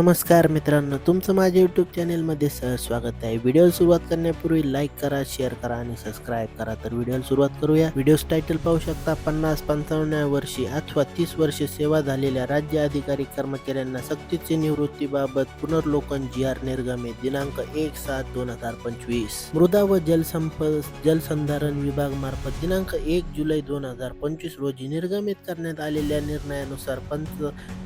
नमस्कार मित्रांनो तुमचं माझ्या यूट्यूब चॅनेलमध्ये सह स्वागत आहे. व्हिडिओ सुरुवात करण्यापूर्वी लाईक करा शेअर करा आणि सबस्क्राईब करा. तर व्हिडिओ सुरुवात करूया. व्हिडिओ टायटल पाहू शकता पन्नास पंचावन्नव्या वर्षी अथवा तीस वर्षे सेवा झालेल्या राज्य अधिकारी कर्मचाऱ्यांना सक्तीची निवृत्तीबाबत पुनर्लोकन जी आर निर्गमे दिनांक एक सात दोन हजार पंचवीस. मृदा व जलसंप जलसंधारण विभाग मार्फत दिनांक एक जुलै दोन हजार पंचवीस रोजी निर्गमित करण्यात आलेल्या निर्णयानुसार पंच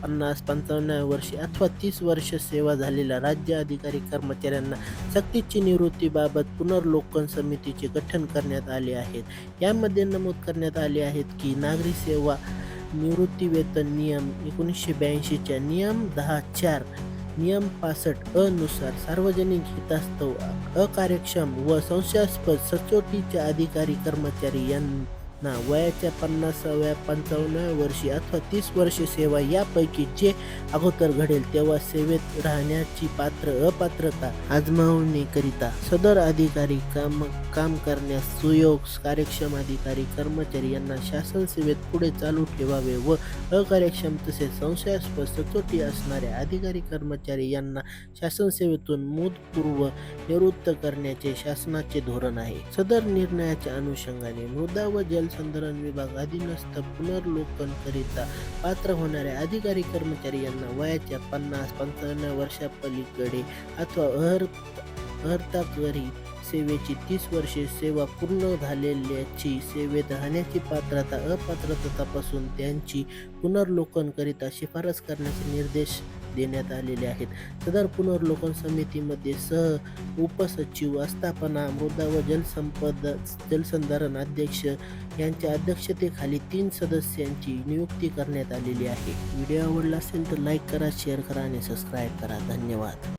पन्नास पंचावन्न वर्षी अथवा तीस वर्ष सेवा झालेल्या राज्य अधिकारी कर्मचाऱ्यांना सक्तीची निवृत्तीबाबत पुनर्लोकन समितीचे गठन करण्यात आले आहेत. यामध्ये नमूद करण्यात आले आहेत की नागरी सेवा निवृत्ती वेतन नियम एकोणीसशे ब्याऐंशीच्या नियम दहा चार नियम पासष्ट अ नुसार सार्वजनिक हितास्तव अकार्यक्षम व संशयास्पद सचोटीच्या अधिकारी कर्मचारी यांना वयाच्या पन्नासाव्या पंचावन्नव्या वर्षी अथवा तीस वर्ष सेवा यापैकी जे अगोदर घडेल तेव्हा सेवेत राहण्याची पात्र अपात्रता आजमावणीकरिता सदर अधिकारी काम काम करण्यास सुयोग कार्यक्षम अधिकारी कर्मचारी यांना शासन सेवेत पुढे चालू ठेवावे व अकार्यक्षम तसेच संशयास्पद सचोटी असणाऱ्या अधिकारी कर्मचारी यांना शासन सेवेतून मुदपूर्व निवृत्त करण्याचे शासनाचे धोरण आहे. सदर निर्णयाच्या अनुषंगाने मृदा व जल जलसंधारण विभाग अधीनस्थ पुनर्लोकन करिता पात्र होणाऱ्या अधिकारी कर्मचारी यांना वयाच्या पन्नास पंचावन्न वर्षापलीकडे अथवा अहर अहर्ताकरी सेवेची तीस वर्षे सेवा पूर्ण झालेल्याची सेवेत राहण्याची पात्रता अपात्रता तपासून त्यांची पुनर्लोकन करिता शिफारस करण्याचे निर्देश देण्यात आलेले आहेत. सदर पुनर्लोकन समितीमध्ये सह उपसचिव आस्थापना मृदा व जलसंपदा जलसंधारण अध्यक्ष यांच्या अध्यक्षतेखाली तीन सदस्यांची नियुक्ती करण्यात आलेली आहे. व्हिडिओ आवडला असेल तर लाईक करा शेअर करा आणि सबस्क्राईब करा. धन्यवाद.